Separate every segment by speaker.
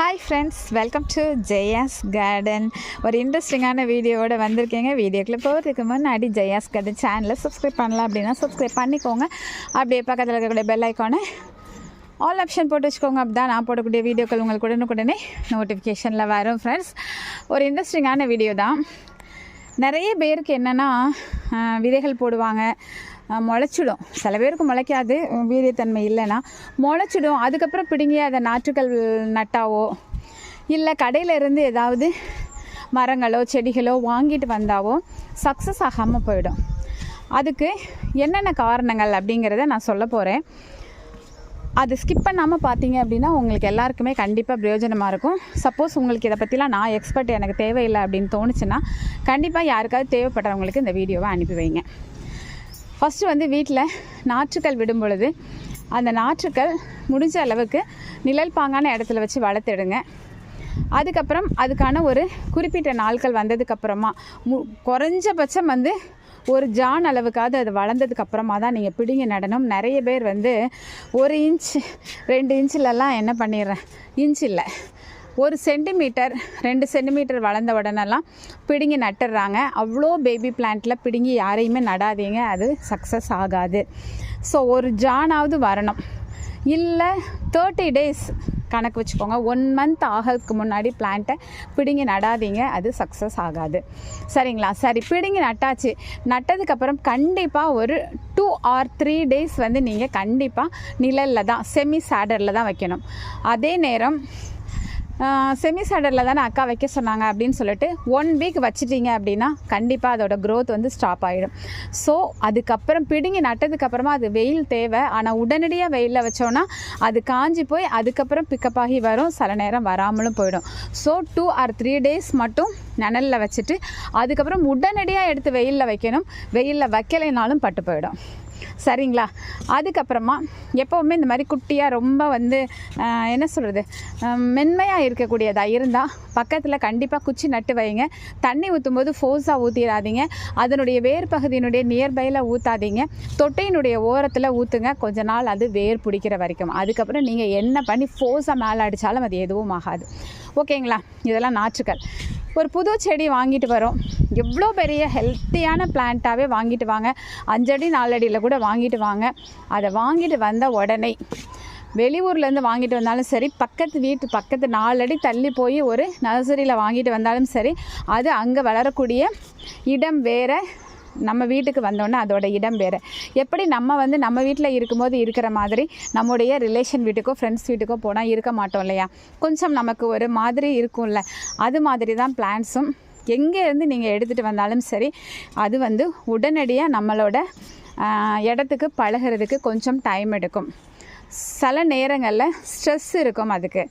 Speaker 1: Hi friends welcome to Jaya's garden ஒரு இன்ட்ரெஸ்டிங்கான வீடியோவோட வந்திருக்கீங்க. வீடியோக்குள்ளே போகிறதுக்கு முன்னாடி ஜெயாஸ் கார்டன் சேனலை சப்ஸ்கிரைப் பண்ணலாம் அப்படின்னா சப்ஸ்கிரைப் பண்ணிக்கோங்க. அப்படியே பக்கத்தில் இருக்கக்கூடிய பெல் ஐக்கானை ஆல் ஆப்ஷன் போட்டு வச்சுக்கோங்க. அப்படி தான் நான் போடக்கூடிய வீடியோக்கள் உங்களுக்கு உடனுக்குடனே நோட்டிஃபிகேஷனில் வரும் ஃப்ரெண்ட்ஸ் ஒரு இன்ட்ரெஸ்டிங்கான வீடியோ தான். நிறைய பேருக்கு என்னென்னா விதைகள் போடுவாங்க. முளைச்சிடும். சில பேருக்கு முளைக்காது. வீரியத்தன்மை இல்லைன்னா. முளைச்சிடும். அதுக்கப்புறம் பிடுங்கி அதை நாற்றுக்கள் நட்டாவோ இல்லை கடையில இருந்து ஏதாவது மரங்களோ செடிகளோ வாங்கிட்டு வந்தாவோ சக்ஸஸ் ஆகாமல் போயிடும். அதுக்கு என்னென்ன காரணங்கள் அப்படிங்கிறத நான் சொல்ல போகிறேன் அது ஸ்கிப் பண்ணாமல் பார்த்தீங்க அப்படின்னா உங்களுக்கு எல்லாருக்குமே கண்டிப்பாக பிரயோஜனமாக இருக்கும். சப்போஸ் உங்களுக்கு இதை பற்றிலாம் நான் எக்ஸ்பர்ட் எனக்கு தேவையில்லை அப்படின்னு தோணுச்சுன்னா கண்டிப்பாக யாருக்காவது தேவைப்படுறவங்களுக்கு இந்த வீடியோவை அனுப்பி வைங்க. ஃபஸ்ட்டு வந்து வீட்டில் நாற்றுக்கள் விடும் பொழுது அந்த நாற்றுக்கள் முடிஞ்ச அளவுக்கு நிழல் பாங்கான இடத்துல வச்சு வளர்த்துடுங்க. அதுக்கப்புறம் அதுக்கான ஒரு குறிப்பிட்ட நாட்கள் வந்ததுக்கப்புறமா மு குறைஞ்சபட்சம் வந்து ஒரு ஜான் அளவுக்காவது அது வளர்ந்ததுக்கு அப்புறமா தான் நீங்கள் பிடிங்க நடனம் நிறைய பேர் வந்து ஒரு இன்ச் ரெண்டு இன்ச்சிலலாம் என்ன பண்ணிடுறேன்? இன்ச் இல்லை. ஒரு சென்டிமீட்டர் ரெண்டு சென்டிமீட்டர் வளர்ந்த உடனெல்லாம் பிடுங்கி நட்டுடுறாங்க அவ்வளோ பேபி பிளான்ட்டில் பிடுங்கி யாரையுமே நடாதீங்க. அது சக்ஸஸ் ஆகாது. ஸோ ஒரு ஜானாவது வரணும். இல்லை தேர்ட்டி டேஸ் கணக்கு வச்சுக்கோங்க. ஒன் மந்த் ஆகிறதுக்கு முன்னாடி பிளான்ட்டை பிடுங்கி நடாதீங்க. அது சக்ஸஸ் ஆகாது. சரிங்களா? சரி பிடுங்கி நட்டாச்சு. நட்டதுக்கப்புறம் கண்டிப்பாக ஒரு டூ ஆர் த்ரீ டேஸ் வந்து நீங்கள் கண்டிப்பாக நிழலில் தான் செமி சேடரில் தான் வைக்கணும். அதே நேரம் செமி சேடரில் தானே அக்கா வைக்க சொன்னாங்க அப்படின்னு சொல்லிட்டு ஒன் வீக் வச்சிட்டீங்க அப்படின்னா கண்டிப்பாக அதோட க்ரோத் வந்து ஸ்டாப் ஆகிடும் ஸோ அதுக்கப்புறம் பிடுங்கி நட்டதுக்கப்புறமா அது வெயில் தேவை. ஆனால் உடனடியாக வெயிலில் வச்சோன்னா அது காஞ்சி போய் அதுக்கப்புறம் பிக்கப் ஆகி வரும். சில நேரம் வராமலும் போயிடும். So two or three days மட்டும் நிழலில் வச்சுட்டு அதுக்கப்புறம் உடனடியாக எடுத்து வெயிலில் வைக்கணும். வெயிலில் வைக்கலைனாலும் பட்டு போயிடும். சரிங்களா? அதுக்கப்புறமா எப்போவுமே இந்த மாதிரி குட்டியாக ரொம்ப வந்து என்ன சொல்கிறது மென்மையாக இருக்கக்கூடியதாக இருந்தால் பக்கத்தில் கண்டிப்பாக குச்சி நட்டு வைங்க. தண்ணி ஊற்றும் போது ஃபோர்ஸாக ஊற்றிடாதீங்க அதனுடைய வேர் பகுதியினுடைய நியர்பையில் ஊற்றாதீங்க தொட்டையினுடைய ஓரத்தில் ஊற்றுங்க கொஞ்ச நாள் அது வேர் பிடிக்கிற வரைக்கும். அதுக்கப்புறம் நீங்கள் என்ன பண்ணி ஃபோர்ஸாக மேலே அடித்தாலும் அது எதுவும் ஆகாது. ஓகேங்களா? இதெல்லாம் நாற்றுக்கள். ஒரு புது செடி வாங்கிட்டு வரோம். எவ்வளோ பெரிய ஹெல்த்தியான பிளான்ட்டாகவே வாங்கிட்டு வாங்க. அஞ்சடி நாலடியில் கூட வாங்கிட்டு வாங்க. அதை வாங்கிட்டு வந்த உடனே வெளியூர்லேருந்து வாங்கிட்டு வந்தாலும் சரி பக்கத்து வீட்டு பக்கத்து நாலடி தள்ளி போய் ஒரு நர்சரியில் வாங்கிட்டு வந்தாலும் சரி அது அங்கே வளரக்கூடிய இடம் வேறு. நம்ம வீட்டுக்கு வந்தோன்னே அதோட இடம் வேறு. எப்படி நம்ம வந்து நம்ம வீட்டில் இருக்கும்போது இருக்கிற மாதிரி நம்முடைய ரிலேஷன் வீட்டுக்கோ ஃப்ரெண்ட்ஸ் வீட்டுக்கோ போனால் இருக்க மாட்டோம் இல்லையா? கொஞ்சம் நமக்கு ஒரு மாதிரி இருக்கும்ல. அது மாதிரி தான் பிளான்ஸும் எங்கேருந்து நீங்கள் எடுத்துகிட்டு வந்தாலும் சரி அது வந்து உடனடியாக நம்மளோட இடத்துக்கு பழகிறதுக்கு கொஞ்சம் டைம் எடுக்கும். சில நேரங்களில் ஸ்ட்ரெஸ் இருக்கும் அதுக்கு.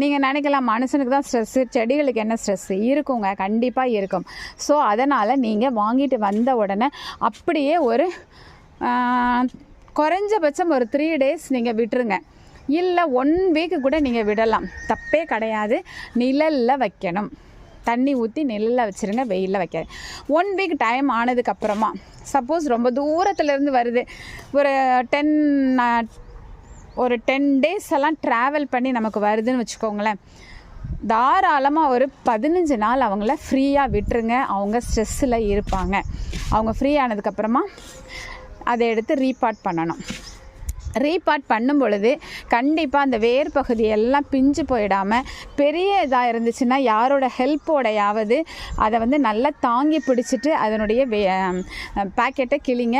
Speaker 1: நீங்கள் நினைக்கலாம் மனுஷனுக்கு தான் ஸ்ட்ரெஸ்ஸு செடிகளுக்கு என்ன ஸ்ட்ரெஸ்ஸு இருக்குங்க கண்டிப்பாக இருக்கும். ஸோ அதனால் நீங்கள் வாங்கிட்டு வந்த உடனே அப்படியே ஒரு குறைஞ்சபட்சம் ஒரு த்ரீ டேஸ் நீங்கள் விட்டுருங்க. இல்லை ஒன் வீக்கு கூட நீங்கள் விடலாம். தப்பே கிடையாது. நிழலில் வைக்கணும். தண்ணி ஊற்றி நெல்லில் வச்சுருங்க வெயிலில் வைக்க ஒன் வீக் டைம் ஆனதுக்கப்புறமா சப்போஸ் ரொம்ப தூரத்துலேருந்து வருது. ஒரு டென் ஒரு டென் டேஸ் எல்லாம் ட்ராவல் பண்ணி நமக்கு வருதுன்னு வச்சுக்கோங்களேன். தாராளமாக ஒரு பதினஞ்சு நாள் அவங்கள ஃப்ரீயாக விட்டுருங்க. அவங்க ஸ்ட்ரெஸ்ஸில் இருப்பாங்க. அவங்க ஃப்ரீ ஆனதுக்கப்புறமா அதை எடுத்து ரீபார்ட் பண்ணணும். ரீபார்ட் பண்ணும் பொழுது கண்டிப்பாக அந்த வேர் பகுதி எல்லாம் பிஞ்சு போயிடாமல் பெரிய இதாக இருந்துச்சுன்னா யாரோட ஹெல்ப்போடையாவது அதை வந்து நல்லா தாங்கி பிடிச்சிட்டு அதனுடைய வே பேக்கெட்டை கிளிங்க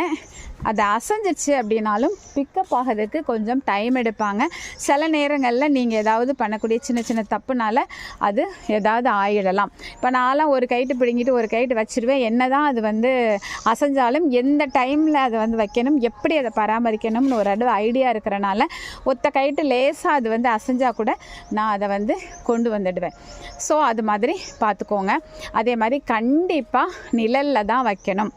Speaker 1: அதை அசைஞ்சிச்சு அப்படின்னாலும் பிக்கப் ஆகிறதுக்கு கொஞ்சம் டைம் எடுப்பாங்க. சில நேரங்களில் நீங்கள் ஏதாவது பண்ணக்கூடிய சின்ன சின்ன தப்புனால அது ஏதாவது ஆயிடலாம். இப்போ நான்லாம் ஒரு கைட்டு பிடுங்கிட்டு ஒரு கைட்டு வச்சிருவேன். என்ன தான் அது வந்து அசைஞ்சாலும் எந்த டைமில் அதை வந்து வைக்கணும் எப்படி அதை பராமரிக்கணும்னு ஒரு அடவை ஐடியா இருக்கிறனால ஒத்த கைட்டு லேசாக அது வந்து அசைஞ்சால் கூட நான் அதை வந்து கொண்டு வந்துடுவேன். ஸோ அது மாதிரி பார்த்துக்கோங்க. அதே மாதிரி கண்டிப்பாக நிழலில் தான் வைக்கணும்.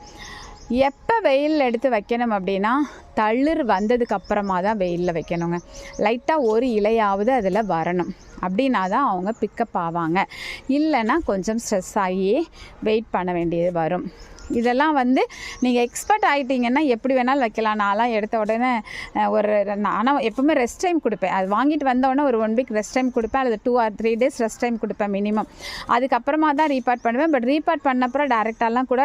Speaker 1: எப்போ வெயிலில் எடுத்து வைக்கணும் அப்படின்னா தளிர் வந்ததுக்கு அப்புறமா தான் வெயிலில் வைக்கணுங்க. லைட்டாக ஒரு இலையாவது அதில் வரணும். அப்படின்னா தான் அவங்க பிக்கப் ஆவாங்க. இல்லைன்னா கொஞ்சம் ஸ்ட்ரெஸ் ஆகியே வெயிட் பண்ண வேண்டியது வரும். இதெல்லாம் வந்து நீங்கள் எக்ஸ்பர்ட் ஆகிட்டீங்கன்னா எப்படி வேணாலும் வைக்கலாம். நான்லாம் எடுத்த உடனே ஒரு ஆனால் எப்பவுமே ரெஸ்ட் டைம் கொடுப்பேன். அது வாங்கிட்டு வந்த உடனே ஒரு ஒன் வீக் ரெஸ்ட் டைம் கொடுப்பேன். அல்லது two or three days rest time கொடுப்பேன் மினிமம் அதுக்கப்புறமா தான் ரீபார்ட் பண்ணுவேன். பட் ரீபார்ட் பண்ணப்புறம் டேரெக்டாலாம் கூட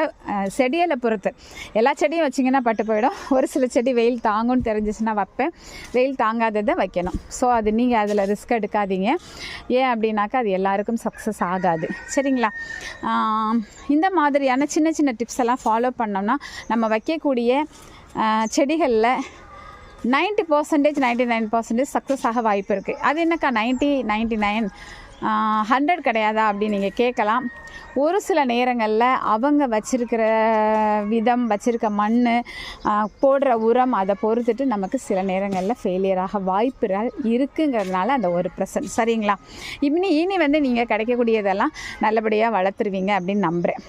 Speaker 1: செடியில் பொறுத்து. எல்லா செடியும் வச்சிங்கன்னா பட்டு போயிடும். ஒரு சில செடி வெயில் தாங்கும்னு தெரிஞ்சிச்சுன்னா வைப்பேன். வெயில் தாங்காததை வைக்கணும். ஸோ அது நீங்கள் அதில் ரிஸ்க் எடுக்காதீங்க. ஏன் அப்படின்னாக்கா அது எல்லாருக்கும் சக்ஸஸ் ஆகாது. சரிங்களா? இந்த மாதிரியான சின்ன சின்ன டிப்ஸ் எல்லாம் ஃபாலோ பண்ணோம்னா நம்ம வைக்கக்கூடிய செடிகளில் ninety percentage ninety nine percentage success ஆக வாய்ப்பு இருக்குது அது என்னக்கா நைன்ட்டி நைன்ட்டி நைன் ஹண்ட்ரட் கிடையாதா அப்படின்னு நீங்கள் கேட்கலாம். ஒரு சில நேரங்களில் அவங்க வச்சிருக்கிற விதம் வச்சிருக்க மண் போடுற உரம் அதை பொறுத்துட்டு நமக்கு சில நேரங்களில் ஃபெயிலியராக வாய்ப்புகள் இருக்குங்கிறதுனால அந்த ஒரு பர்சன்ட் சரிங்களா? இனி இனி வந்து நீங்கள் கிடைக்கக்கூடியதெல்லாம் நல்லபடியாக வளர்த்துருவீங்க அப்படின்னு நம்புகிறேன்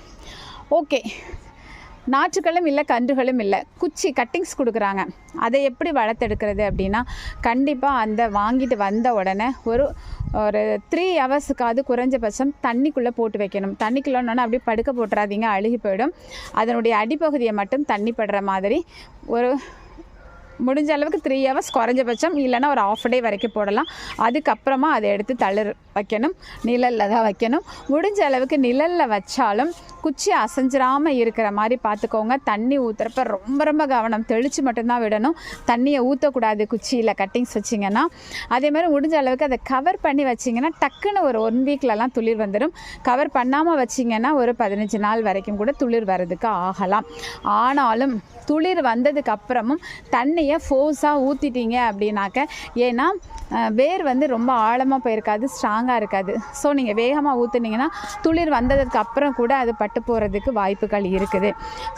Speaker 1: ஓகே. நாற்றுகளும் இல்லை கன்றுகளும் இல்லை. குச்சி கட்டிங்ஸ் கொடுக்குறாங்க. அதை எப்படி வளர்த்தெடுக்கிறது அப்படின்னா கண்டிப்பாக அந்த வாங்கிட்டு வந்த உடனே ஒரு ஒரு த்ரீ ஹவர்ஸுக்காவது குறைஞ்சபட்சம் தண்ணிக்குள்ளே போட்டு வைக்கணும். தண்ணிக்குள்ளோன்னா அப்படியே படுக்க போட்டுறாதீங்க அழுகி போயிடும். அதனுடைய அடிப்பகுதியை மட்டும் தண்ணி படுற மாதிரி ஒரு முடிஞ்ச அளவுக்கு த்ரீ ஹவர்ஸ் குறைஞ்சபட்சம் இல்லைன்னா ஒரு ஆஃப் டே வரைக்கும் போடலாம். அதுக்கப்புறமா அதை எடுத்து தளிர் வைக்கணும் நிழலில் தான் வைக்கணும். முடிஞ்ச அளவுக்கு நிழலில் வச்சாலும் குச்சி அசைஞ்சிராமல் இருக்கிற மாதிரி பார்த்துக்கோங்க. தண்ணி ஊற்றுறப்ப ரொம்ப ரொம்ப கவனம். தெளித்து மட்டும்தான் விடணும். தண்ணியை ஊற்றக்கூடாது குச்சியில் கட்டிங்ஸ் வச்சிங்கன்னா. அதே மாதிரி முடிஞ்ச அளவுக்கு அதை கவர் பண்ணி வச்சிங்கன்னா டக்குன்னு ஒரு ஒன் வீக்லலாம் துளிர் வந்துடும் கவர் பண்ணாமல் வச்சிங்கன்னா ஒரு பதினஞ்சு நாள் வரைக்கும் கூட துளிர் வர்றதுக்கு ஆகலாம். ஆனாலும் துளிர் வந்ததுக்கு அப்புறமும் தண்ணியை ஃபோர்ஸாக ஊற்றிட்டீங்க அப்படின்னாக்க ஏன்னா வேர் வந்து ரொம்ப ஆழமாக போயிருக்காது ஸ்ட்ராங்காக இருக்காது. ஸோ நீங்கள் வேகமாக ஊற்றுனீங்கன்னா துளிர் வந்ததுக்கு அப்புறம் கூட அது பட்டு போகிறதுக்கு வாய்ப்புகள் இருக்குது.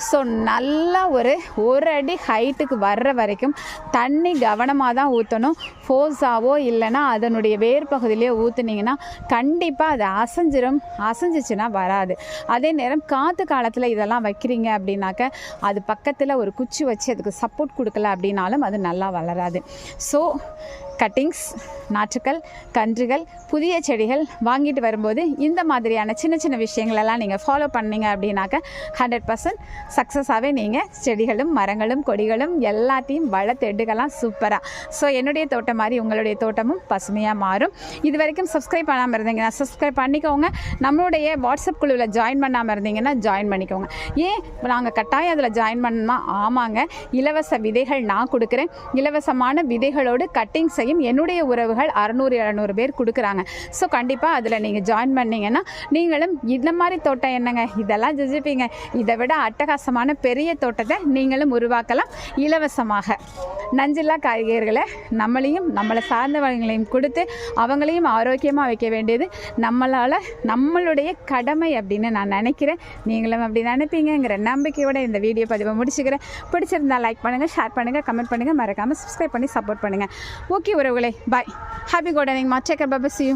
Speaker 1: ஸோ நல்லா ஒரு ஒரு அடி ஹைட்டுக்கு வர்ற வரைக்கும் தண்ணி கவனமாக தான் ஊற்றணும் ஃபோர்ஸாவோ இல்லைன்னா அதனுடைய வேர் பகுதியிலேயே ஊற்றுனீங்கன்னா கண்டிப்பாக அது அசைஞ்சிரும் அசைஞ்சிச்சுன்னா வராது. அதே நேரம் காற்று காலத்தில் இதெல்லாம் வைக்கிறீங்க அப்படின்னாக்க அது பக்கத்தில் ஒரு குச்சி வச்சு அதுக்கு சப்போர்ட் கொடுக்கல அப்படின்னா பண்ணாலும் அது நல்லா வளராது. ஸோ கட்டிங்ஸ் நாற்றுக்கள் கன்றுகள் புதிய செடிகள் வாங்கிட்டு வரும்போது இந்த மாதிரியான சின்ன சின்ன விஷயங்களெல்லாம் நீங்கள் ஃபாலோ பண்ணீங்க அப்படின்னாக்க ஹண்ட்ரட் பர்சன்ட் சக்ஸஸாகவே நீங்கள் செடிகளும் மரங்களும் கொடிகளும் எல்லாத்தையும் வளர்த்து எடுக்கலாம் சூப்பராக ஸோ என்னுடைய தோட்டம் மாதிரி உங்களுடைய தோட்டமும் பசுமையாக மாறும். இது வரைக்கும் சப்ஸ்கிரைப் பண்ணாமல் இருந்தீங்கன்னா சப்ஸ்கிரைப் பண்ணிக்கோங்க. நம்மளுடைய வாட்ஸ்அப் குழுவில் ஜாயின் பண்ணாமல் இருந்தீங்கன்னா ஜாயின் பண்ணிக்கோங்க. ஏன் நாங்கள் கட்டாயம் அதில் ஜாயின் பண்ணணுமா? ஆமாங்க. இலவச விதைகள் நான் கொடுக்குறேன். இலவசமான விதைகளோடு கட்டிங்ஸையும் என்னுடைய உறவுகள் அறநூறு எழுநூறு பேர் கொடுக்குறாங்க. ஸோ கண்டிப்பாக அதில் நீங்கள் ஜாயின் பண்ணீங்கன்னா நீங்களும் இந்த மாதிரி தோட்டம் என்னங்க? இதெல்லாம் ஜெஜிப்பீங்க இதை விட அட்டகாசமான பெரிய தோட்டத்தை நீங்களும் உருவாக்கலாம் இலவசமாக. நஞ்சில்லா காய்கறிகளை நம்மளையும் நம்மளை சார்ந்தவங்களையும் கொடுத்து அவங்களையும் ஆரோக்கியமாக வைக்க வேண்டியது நம்மளால் நம்மளுடைய கடமை அப்படின்னு நான் நினைக்கிறேன். நீங்களும் அப்படி நினைப்பீங்கங்கிற நம்பிக்கையோட இந்த வீடியோ பதிவை முடிச்சுக்கிறேன். பிடிச்சிருந்தா லைக் பண்ணுங்கள் ஷேர் பண்ணுங்கள் கமெண்ட் பண்ணுங்கள் மறக்காமல் சப்ஸ்கிரைப் பண்ணி சப்போர்ட் பண்ணுங்கள் ஓகே உறவுகளே. பாய் ஹாப்பி கார்டனிங் மா டேக்கர் பபஸ் யூ